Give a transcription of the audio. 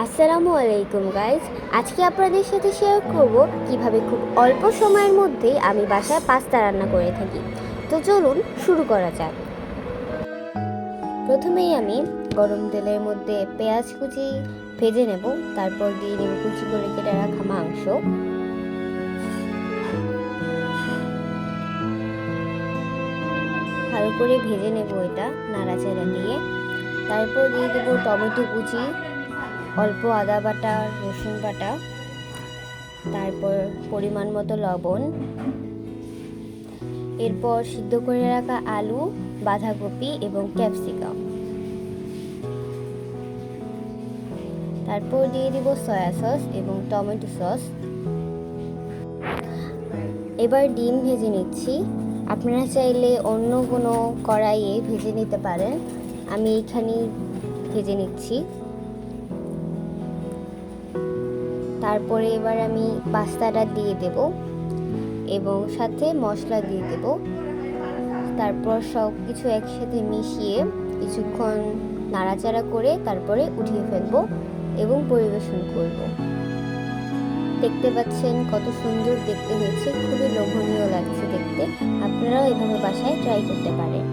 আসসালামু আলাইকুম গাইজ আজকে আপনাদের সাথে শেয়ার করব কীভাবে খুব অল্প সময়ের মধ্যেই আমি বাসায় পাস্তা রান্না করে থাকি। তো চলুন শুরু করা যাক। প্রথমেই আমি গরম তেলের মধ্যে পেঁয়াজ কুচি ভেজে নেব, তারপর দিয়ে দেবো কুচি করে কেটে রাখা মাংস। ভালো করে ভেজে নেব এটা, নাড়াচাড়া দিয়ে। তারপর দিয়ে দেবো টমেটো কুচি অল্প আদা বাটা, রসুন বাটা, তারপর পরিমাণ মতো লবণ। এরপর সিদ্ধ করে রাখা আলু, বাঁধাকপি এবং ক্যাপসিকাম। তারপর দিয়ে দিব সয়া সস এবং টমেটো সস। এবার ডিম ভেজে নিচ্ছি। আপনারা চাইলে অন্য কোনো কড়াইয়ে ভেজে নিতে পারেন। আমি এইখানেই ভেজে নিচ্ছি। তারপরে এবার আমি পাস্তাটা দিয়ে দেব এবং সাথে মশলা দিয়ে দেব। তারপর সব কিছু একসাথে মিশিয়ে কিছুক্ষণ নাড়াচাড়া করে তারপরে উঠিয়ে ফেলব এবং পরিবেশন করব। দেখতে পাচ্ছেন কত সুন্দর দেখতে হয়েছে, খুবই লোভনীয় লাগছে দেখতে। আপনারাও এভাবে বাসায় ট্রাই করতে পারেন।